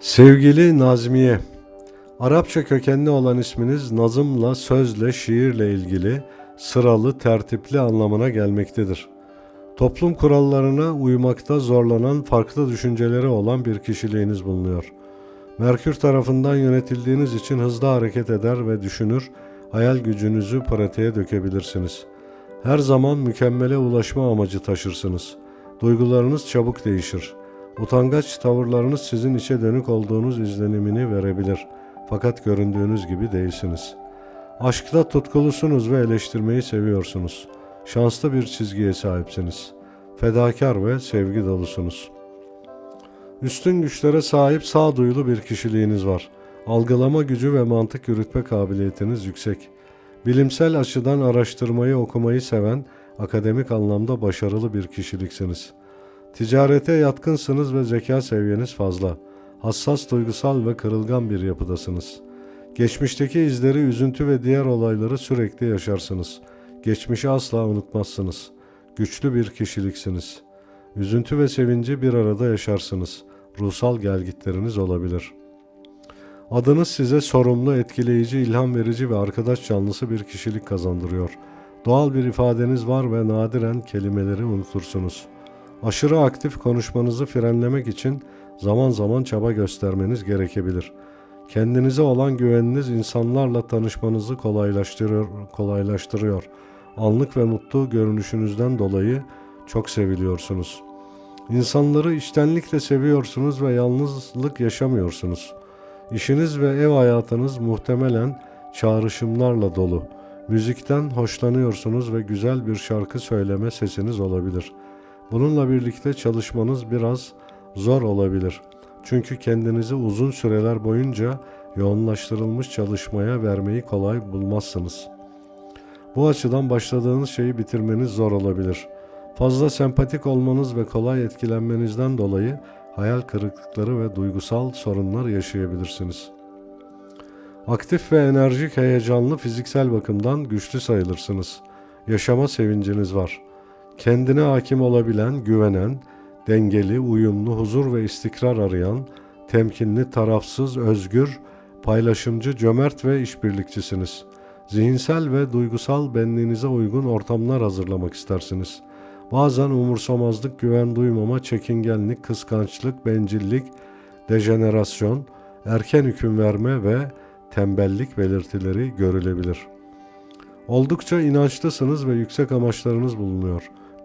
Sevgili Nazmiye, Arapça kökenli olan isminiz nazımla, sözle, şiirle ilgili sıralı, tertipli anlamına gelmektedir. Toplum kurallarına uymakta zorlanan farklı düşünceleri olan bir kişiliğiniz bulunuyor. Merkür tarafından yönetildiğiniz için hızlı hareket eder ve düşünür, hayal gücünüzü pratiğe dökebilirsiniz. Her zaman mükemmele ulaşma amacı taşırsınız. Duygularınız çabuk değişir. Utangaç tavırlarınız sizin içe dönük olduğunuz izlenimini verebilir. Fakat göründüğünüz gibi değilsiniz. Aşkta tutkulusunuz ve eleştirmeyi seviyorsunuz. Şanslı bir çizgiye sahipsiniz. Fedakar ve sevgi dolusunuz. Üstün güçlere sahip sağduyulu bir kişiliğiniz var. Algılama gücü ve mantık yürütme kabiliyetiniz yüksek. Bilimsel açıdan araştırmayı okumayı seven, akademik anlamda başarılı bir kişiliksiniz. Ticarete yatkınsınız ve zeka seviyeniz fazla. Hassas, duygusal ve kırılgan bir yapıdasınız. Geçmişteki izleri, üzüntü ve diğer olayları sürekli yaşarsınız. Geçmişi asla unutmazsınız. Güçlü bir kişiliksiniz. Üzüntü ve sevinci bir arada yaşarsınız. Ruhsal gelgitleriniz olabilir. Adınız size sorumlu, etkileyici, ilham verici ve arkadaş canlısı bir kişilik kazandırıyor. Doğal bir ifadeniz var ve nadiren kelimeleri unutursunuz. Aşırı aktif konuşmanızı frenlemek için zaman zaman çaba göstermeniz gerekebilir. Kendinize olan güveniniz insanlarla tanışmanızı kolaylaştırıyor, kolaylaştırıyor. Anlık ve mutlu görünüşünüzden dolayı çok seviliyorsunuz. İnsanları içtenlikle seviyorsunuz ve yalnızlık yaşamıyorsunuz. İşiniz ve ev hayatınız muhtemelen çağrışımlarla dolu. Müzikten hoşlanıyorsunuz ve güzel bir şarkı söyleme sesiniz olabilir. Bununla birlikte çalışmanız biraz zor olabilir. Çünkü kendinizi uzun süreler boyunca yoğunlaştırılmış çalışmaya vermeyi kolay bulmazsınız. Bu açıdan başladığınız şeyi bitirmeniz zor olabilir. Fazla sempatik olmanız ve kolay etkilenmenizden dolayı hayal kırıklıkları ve duygusal sorunlar yaşayabilirsiniz. Aktif ve enerjik, heyecanlı, fiziksel bakımdan güçlü sayılırsınız. Yaşama sevinciniz var. Kendine hakim olabilen, güvenen, dengeli, uyumlu, huzur ve istikrar arayan, temkinli, tarafsız, özgür, paylaşımcı, cömert ve işbirlikçisiniz. Zihinsel ve duygusal benliğinize uygun ortamlar hazırlamak istersiniz. Bazen umursamazlık, güven duymama, çekingenlik, kıskançlık, bencillik, dejenerasyon, erken hüküm verme ve tembellik belirtileri görülebilir. Oldukça inançlısınız ve yüksek amaçlarınız bulunuyor.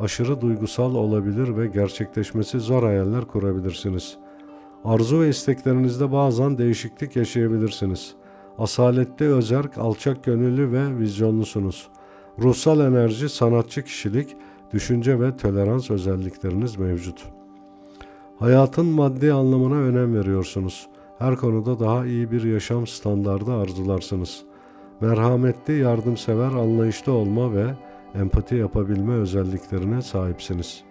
aşırı duygusal olabilir ve gerçekleşmesi zor hayaller kurabilirsiniz. Arzu ve isteklerinizde bazen değişiklik yaşayabilirsiniz. Asaletli, özerk, alçak gönüllü ve vizyonlusunuz. Ruhsal enerji, sanatçı kişilik, düşünce ve tolerans özellikleriniz mevcut. Hayatın maddi anlamına önem veriyorsunuz. Her konuda daha iyi bir yaşam standardı arzularsınız. Merhametli, yardımsever, anlayışlı olma ve empati yapabilme özelliklerine sahipsiniz.